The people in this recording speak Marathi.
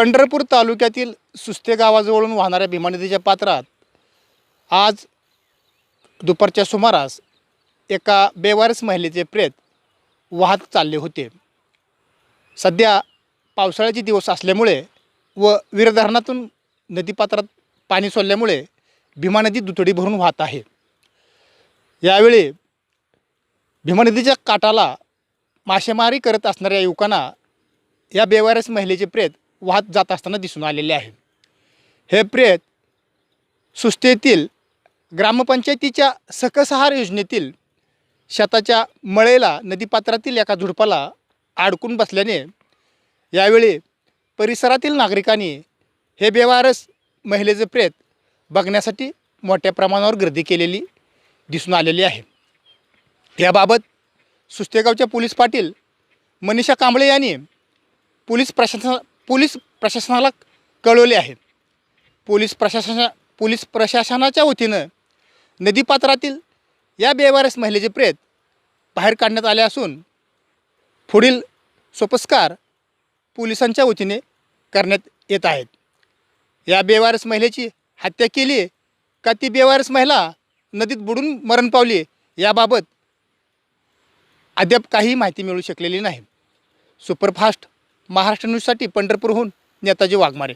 पंढरपूर तालुक्यातील सुस्ते गावाजवळून वाहणाऱ्या भीमा नदीच्या पात्रात आज दुपारच्या सुमारास एका बेवारस महिलेचे प्रेत वाहत चालले होते. सध्या पावसाळ्याचे दिवस असल्यामुळे व वीरधरणातून नदीपात्रात पाणी सोडल्यामुळे भीमा नदी दुथडी भरून वाहत आहे. यावेळी भीमा नदीच्या काठाला मासेमारी करत असणाऱ्या युवकांना या बेवारस महिलेचे प्रेत वाहत जात असताना दिसून आलेले आहे. हे प्रेत सुस्तेतील ग्रामपंचायतीच्या सकसहार योजनेतील शेताच्या मळेला नदीपात्रातील एका झुडपाला अडकून बसल्याने यावेळी परिसरातील नागरिकांनी हे बेवारस महिलेचे प्रेत बघण्यासाठी मोठ्या प्रमाणावर गर्दी केलेली दिसून आलेली आहे. याबाबत सुस्तेगावच्या पोलीस पाटील मनीषा कांबळे यांनी पोलीस प्रशासन पोलीस प्रशासनाला कळवले आहे. पोलीस प्रशासना पोलीस प्रशासनाच्या वतीनं नदीपात्रातील या बेवारस महिलेचे प्रेत बाहेर काढण्यात आले असून पुढील सोपस्कार पोलिसांच्या वतीने करण्यात येत आहेत. या बेवारस महिलेची हत्या केली का ती बेवारस महिला नदीत बुडून मरण पावली याबाबत अद्याप काही माहिती मिळू शकलेली नाही. सुपरफास्ट महाराष्ट्र न्यूजसाठी पंढरपूरहून नेताजी वाघमारे.